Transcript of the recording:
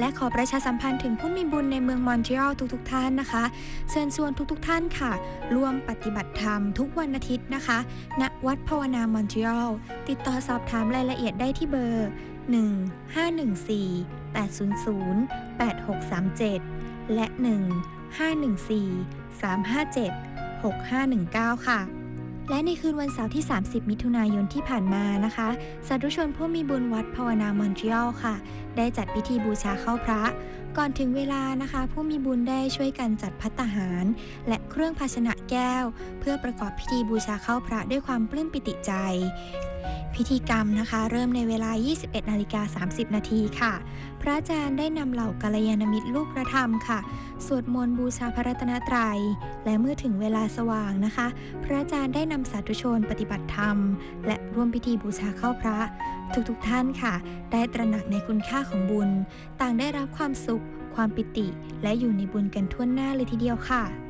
และขอประชาสัมพันธ์ถึงผู้มีบุญในเมืองมอนทรีออลทุกๆท่านนะคะ เชิญชวนทุกๆท่านค่ะ ร่วมปฏิบัติธรรมทุกวันอาทิตย์นะคะ ณ วัดภาวนามอนทรีออลติดต่อสอบถามรายละเอียดได้ที่เบอร์ 1514 800 8637 และ 1514 357 6519 ค่ะ และในคืนวันเสาร์ที่ 30 มิถุนายนที่ผ่านมานะคะ สาธุชนผู้มีบุญวัดภาวนามอนทรีออลค่ะ ได้จัดพิธีบูชาเข้าพระ ก่อนถึงเวลานะคะ ผู้มีบุญได้ช่วยกันจัดพัตตาหาร และเครื่องภาชนะแก้ว เพื่อประกอบพิธีบูชาเข้าพระด้วยความปลื้มปิติใจ พิธีกรรมนะคะ เริ่มในเวลา 21นาฬิกา30 นาทีค่ะ พระอาจารย์ได้นำเหล่ากัลยาณมิตรลูกพระธรรมค่ะ สวดมนต์บูชาพระรัตนตรัย และเมื่อถึงเวลาสว่างนะคะ พระอาจารย์ได้นำสาธุชนปฏิบัติธรรม และร่วมพิธีบูชาเข้าพระ ทุกๆทท่านค่ะ ได้ตระหนักในคุณค่าของบุญ ต่างได้รับความสุข ความปิติ และอยู่ในบุญกันทั่วหน้าเลยทีเดียวค่ะ